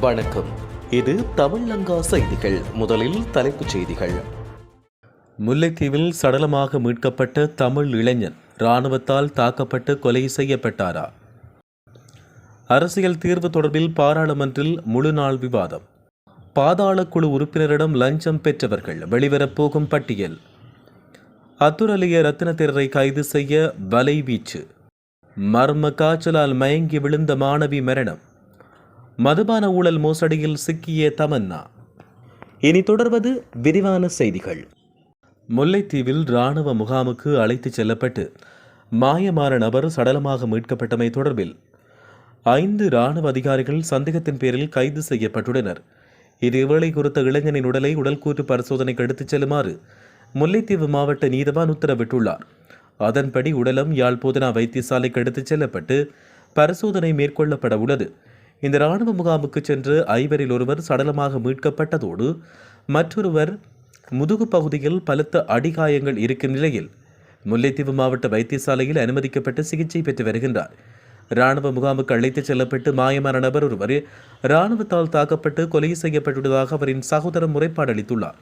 வணக்கம். இது தமிழங்கா செய்திகள். முதலில் தலைப்புச் செய்திகள். முல்லைத்தீவில் சடலமாக மீட்கப்பட்ட தமிழ் இளைஞன் இராணுவத்தால் தாக்கப்பட்டு கொலை செய்யப்பட்டாரா? அரசியல் தீர்வு தொடர்பில் பாராளுமன்றில் முழு நாள் விவாதம். பாதாள குழு உறுப்பினரிடம் லஞ்சம் பெற்றவர்கள் வெளிவரப் போகும் பட்டியல். அத்துரலிய ரத்தினத்திரரை தேரரை கைது செய்ய வலை வீச்சு. மர்ம காய்ச்சலால் மயங்கி விழுந்த மாணவி மரணம். மதுபான ஊழல் மோசடியில் சிக்கிய தமன்னா. இனி தொடர்வது விரிவான செய்திகள். முல்லைத்தீவில் இராணுவ முகாமுக்கு அழைத்துச் செல்லப்பட்டு மாயமான நபர் சடலமாக மீட்கப்பட்டமை தொடர்பில் ஐந்து இராணுவ அதிகாரிகள் சந்தேகத்தின் பேரில் கைது செய்யப்பட்டுள்ளனர். இதேவேளை குறித்த இளைஞனின் உடலை உடல்கூற்று பரிசோதனைக்கு எடுத்துச் செல்லுமாறு முல்லைத்தீவு மாவட்ட நீதவான் உத்தரவிட்டுள்ளார். அதன்படி உடலம் யாழ் போதனா வைத்தியசாலைக்கு எடுத்துச் செல்லப்பட்டு பரிசோதனை மேற்கொள்ளப்பட உள்ளது. இந்த இராணுவ முகாமுக்கு சென்று ஐவரில் ஒருவர் சடலமாக மீட்கப்பட்டதோடு மற்றொருவர் முதுகு பகுதியில் பலத்த அடிகாயங்கள் இருக்கும் நிலையில் முல்லைத்தீவு மாவட்ட வைத்தியசாலையில் அனுமதிக்கப்பட்டு சிகிச்சை பெற்று வருகின்றார். இராணுவ முகாமுக்கு அழைத்துச் செல்லப்பட்டு மாயமான நபர் ஒருவர் இராணுவத்தால் தாக்கப்பட்டு கொலை செய்யப்பட்டுள்ளதாக அவரின் சகோதரர் முறைப்பாடு அளித்துள்ளார்.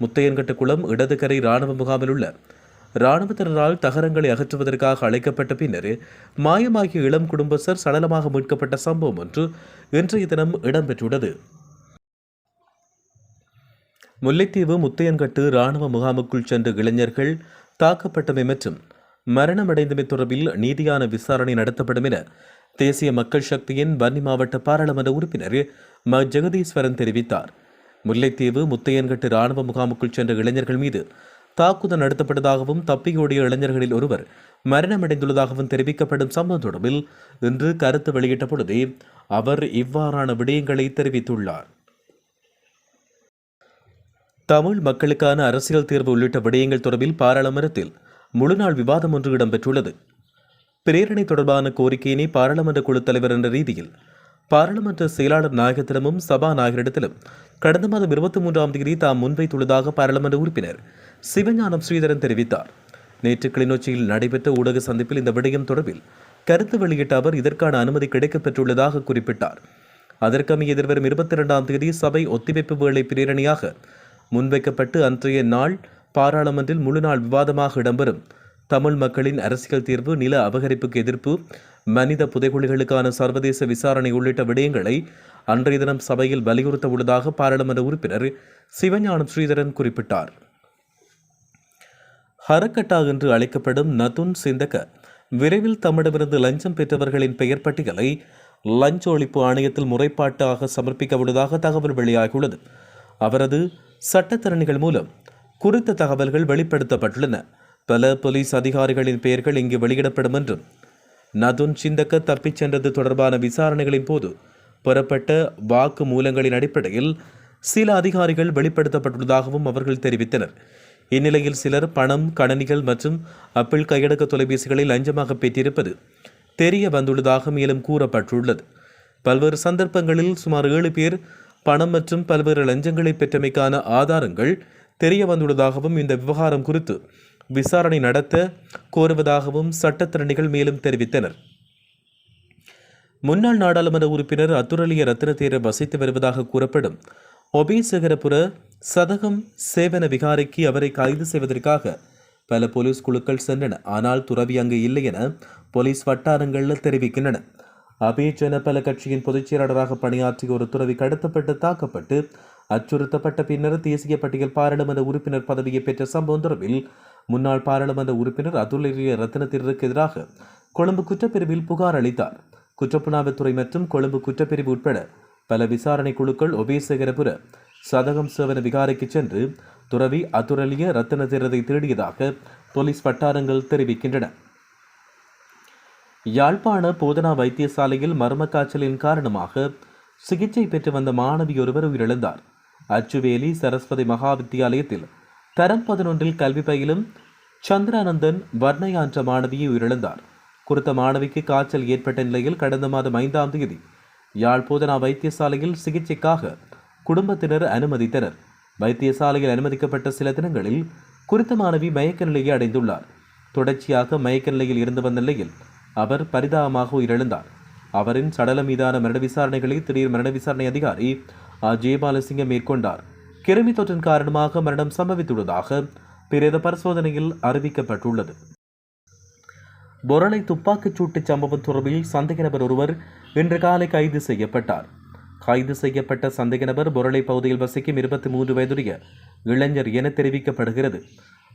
முத்தையன்கட்டு குளம் இடதுகரை இராணுவ முகாமில் உள்ள இராணுவத்தினரால் தகரங்களை அகற்றுவதற்காக அழைக்கப்பட்ட பின்னர் மாயமாகிய இளம் குடும்பஸ்தர் சடலமாக மீட்கப்பட்ட சம்பவம் ஒன்று இன்றைய தினம் இடம்பெற்றுள்ளது. முல்லைத்தீவு முத்தையன்கட்டு இராணுவ முகாமுக்குள் சென்ற இளைஞர்கள் தாக்கப்பட்டமை மற்றும் மரணமடைந்தமை தொடர்பில் நீதியான விசாரணை நடத்தப்படும் என தேசிய மக்கள் சக்தியின் வன்னி மாவட்ட பாராளுமன்ற உறுப்பினர் ம. ஜெகதீஸ்வரன் தெரிவித்தார். முல்லைத்தீவு முத்தையன்கட்டு இராணுவ முகாமுக்குள் சென்ற இளைஞர்கள் மீது தாக்குதல் நடத்தப்பட்டதாகவும் தப்பியோடிய இளைஞர்களில் ஒருவர் மரணமடைந்துள்ளதாகவும் தெரிவிக்கப்படும் சம்பவம் தொடர்பில் இன்று கருத்து வெளியிட்ட பொழுதே அவர் இவ்வாறான விடயங்களை தெரிவித்துள்ளார். தமிழ் மக்களுக்கான அரசியல் தீர்வு உள்ளிட்ட விடயங்கள் தொடர்பில் பாராளுமன்றத்தில் முழுநாள் விவாதம் ஒன்று இடம்பெற்றுள்ளது. பிரேரணை தொடர்பான கோரிக்கையினை பாராளுமன்ற குழு தலைவர் என்ற ரீதியில் பாராளுமன்ற செயலாளர் நாயகத்திடமும் சபாநாயகரிடத்திலும் கடந்த மாதம் இருபத்தி மூன்றாம் தேதி தாம் முன்வைத்துள்ளதாக பாராளுமன்ற உறுப்பினர் சிவஞானம் ஸ்ரீதரன் தெரிவித்தார். நேற்று கிளிநொச்சியில் நடைபெற்ற ஊடக சந்திப்பில் இந்த விடயம் தொடர்பில் கருத்து வெளியிட்ட அவர் இதற்கான அனுமதி கிடைக்கப் பெற்றுள்ளதாக குறிப்பிட்டார். அதற்கமைய எதிர்வரும் இருபத்தி இரண்டாம் தேதி சபை ஒத்திவைப்பு வேலை பிரேரணையாக முன்வைக்கப்பட்டு அன்றைய நாள் பாராளுமன்றில் முழு நாள் விவாதமாக இடம்பெறும் தமிழ் மக்களின் அரசியல் தீர்வு நில அபகரிப்புக்கு எதிர்ப்பு மனித புதைகுழிகளுக்கான சர்வதேச விசாரணை உள்ளிட்ட விடயங்களை அன்றைய தினம் சபையில் வலியுறுத்த உள்ளதாக பாராளுமன்ற உறுப்பினர் சிவஞானம் ஸ்ரீதரன் குறிப்பிட்டார். ஹரக்கட்டா என்று அழைக்கப்படும் நதுன் சிந்தக விரைவில் தம்மிடமிருந்து லஞ்சம் பெற்றவர்களின் பெயர் பட்டியலை லஞ்ச ஒழிப்பு ஆணையத்தில் முறைப்பாட்டாக சமர்ப்பிக்க உள்ளதாக தகவல் வெளியாகியுள்ளது. அவரது சட்டத்தரணிகள் மூலம் குறித்த தகவல்கள் வெளிப்படுத்தப்பட்டுள்ளன. பல போலீஸ் அதிகாரிகளின் பெயர்கள் இங்கு வெளியிடப்படும் என்றும் நதுன் சிந்தக்க தப்பிச் சென்றது தொடர்பான விசாரணைகளின் போது பெறப்பட்ட வாக்கு மூலங்களின் அடிப்படையில் சில அதிகாரிகள் வெளிப்படுத்தப்பட்டுள்ளதாகவும் அவர்கள் தெரிவித்தனர். இந்நிலையில் சிலர் பணம் கணனிகள் மற்றும் அப்பிள் கையடக்க தொலைபேசிகளை லஞ்சமாக பெற்றிருப்பது தெரிய வந்துள்ளதாக மேலும் கூறப்பட்டுள்ளது. பல்வேறு சந்தர்ப்பங்களில் சுமார் ஏழு பேர் பணம் மற்றும் பல்வேறு லஞ்சங்களை பெற்றமைக்கான ஆதாரங்கள் தெரிய வந்துள்ளதாகவும் இந்த விவகாரம் குறித்து விசாரணை நடத்த கோருவதாகவும் சட்டத்திறனிகள் மேலும் தெரிவித்தனர். முன்னாள் நாடாளுமன்ற உறுப்பினர் அத்துரலிய ரத்னதேர வசித்து வருவதாக கூறப்படும். ஒபேசகரபுர சதகம் சேவன விகாரைக்கு அவரை கைது செய்வதற்காக பல போலீஸ் குழுக்கள் சென்றன. ஆனால் துறவி அங்கு இல்லை என போலீஸ் வட்டாரங்களில் தெரிவிக்கின்றன. அபே ஜனபல கட்சியின் பொதுச் செயலாளராக பணியாற்றிய ஒரு துறவி கடத்தப்பட்டு தாக்கப்பட்டு அச்சுறுத்தப்பட்ட பின்னர் தேசிய பட்டியல் பாராளுமன்ற உறுப்பினர் பதவியை பெற்ற சம்பவம் தொடர்பில் முன்னாள் பாராளுமன்ற உறுப்பினர் அதுலரிய ரத்னத்திற்கு எதிராக கொழும்பு குற்றப்பிரிவில் புகார் அளித்தார். குற்றப்புலனாய்வுத்துறை மற்றும் கொழும்பு குற்றப்பிரிவு உட்பட பல விசாரணை குழுக்கள் ஒபேசகரபுர சதகம் சேவன விகாரைக்கு சென்று துறவி அதுரலிய ரத்தன தேரதை தேடியதாக போலீஸ் வட்டாரங்கள் தெரிவிக்கின்றன. யாழ்ப்பாண போதனா வைத்தியசாலையில் மர்ம காய்ச்சலின் காரணமாக சிகிச்சை பெற்று வந்த மாணவி ஒருவர் உயிரிழந்தார். அச்சுவேலி சரஸ்வதி மகா வித்தியாலயத்தில் தரம் பதினொன்றில் கல்வி பயிலும் சந்திரானந்தன் வர்ணயா என்ற மாணவியை உயிரிழந்தார். குறித்த மாணவிக்கு காய்ச்சல் ஏற்பட்ட நிலையில் கடந்த மாதம் ஐந்தாம் தேதி யாழ் போதனா வைத்தியசாலையில் சிகிச்சைக்காக குடும்பத்தினர் அனுமதித்தனர். வைத்தியசாலையில் அனுமதிக்கப்பட்ட சில தினங்களில் குறித்த மாணவி மயக்க நிலையை அடைந்துள்ளார். தொடர்ச்சியாக மயக்க நிலையில் இருந்து வந்த நிலையில் அவர் பரிதாபமாக உயிரிழந்தார். அவரின் சடலம் மீதான மரண விசாரணைகளை திடீர் மரண விசாரணை அதிகாரி ஆ. ஜெயபாலசிங்கம் மேற்கொண்டார். கிருமி தொற்றின் காரணமாக மரணம் சம்பவித்துள்ளதாக பிரேத பரிசோதனையில் அறிவிக்கப்பட்டுள்ளது. பொரளை துப்பாக்கிச் சூட்டு சம்பவம் தொடர்பில் சந்தேக நபர் ஒருவர் இன்று காலை கைது செய்யப்பட்டார். கைது செய்யப்பட்ட சந்தேக நபர் பொரளை பகுதியில் வசிக்கும் இருபத்தி மூன்று வயதுடைய இளைஞர் என தெரிவிக்கப்படுகிறது.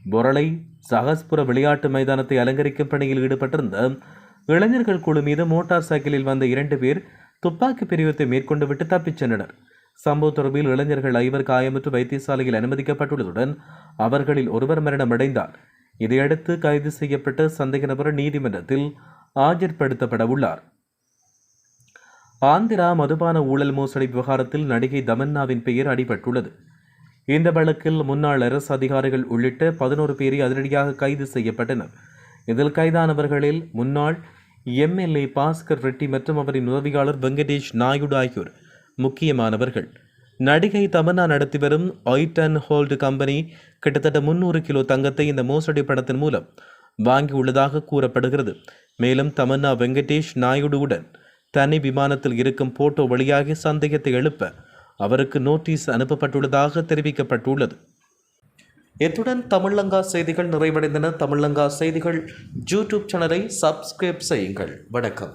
பொரளை சகஸ்புர விளையாட்டு மைதானத்தை அலங்கரிக்கும் பணியில் ஈடுபட்டிருந்த இளைஞர்கள் குழு மீது மோட்டார் சைக்கிளில் வந்த இரண்டு பேர் துப்பாக்கி பிரிவத்தை மேற்கொண்டு விட்டு தப்பிச் சென்றனர். சம்பவ தொடர்பில் இளைஞர்கள் ஐவர் காயமுற்று வைத்தியசாலையில் அனுமதிக்கப்பட்டுள்ளதுடன் அவர்களில் ஒருவர் மரணமடைந்தார். இதையடுத்து கைது செய்யப்பட்ட சந்தேக நபர் நீதிமன்றத்தில் ஆஜர்படுத்தப்பட உள்ளார் ஆந்திரா மதுபான ஊழல் மோசடி விவகாரத்தில் நடிகை தமன்னாவின் பெயர் அடிபட்டுள்ளது. இந்த வழக்கில் முன்னாள் அரசு அதிகாரிகள் உள்ளிட்ட பதினோரு பேரை அதிரடியாக கைது செய்யப்பட்டனர். இதில் கைதானவர்களில் முன்னாள் எம்எல்ஏ பாஸ்கர் ரெட்டி மற்றும் அவரின் உதவியாளர் வெங்கடேஷ் நாயுடு ஆகியோர். முக்கியமானவர்கள். நடிகை தமன்னா நடத்தி வரும் ஒயிட் அண்ட் ஹோல்டு கம்பெனி கிட்டத்தட்ட முன்னூறு கிலோ தங்கத்தை இந்த மோசடி பணத்தின் மூலம் வாங்கியுள்ளதாக கூறப்படுகிறது. மேலும் தமன்னா வெங்கடேஷ் நாயுடுவுடன் தனி விமானத்தில் இருக்கும் போட்டோ வழியாகி சந்தேகத்தை எழுப்ப அவருக்கு நோட்டீஸ் அனுப்பப்பட்டுள்ளதாக தெரிவிக்கப்பட்டுள்ளது. இத்துடன் தமிழங்கா செய்திகள் நிறைவடைந்தன. தமிழங்கா செய்திகள் யூடியூப் சேனலை சப்ஸ்கிரைப் செய்யுங்கள். வணக்கம்.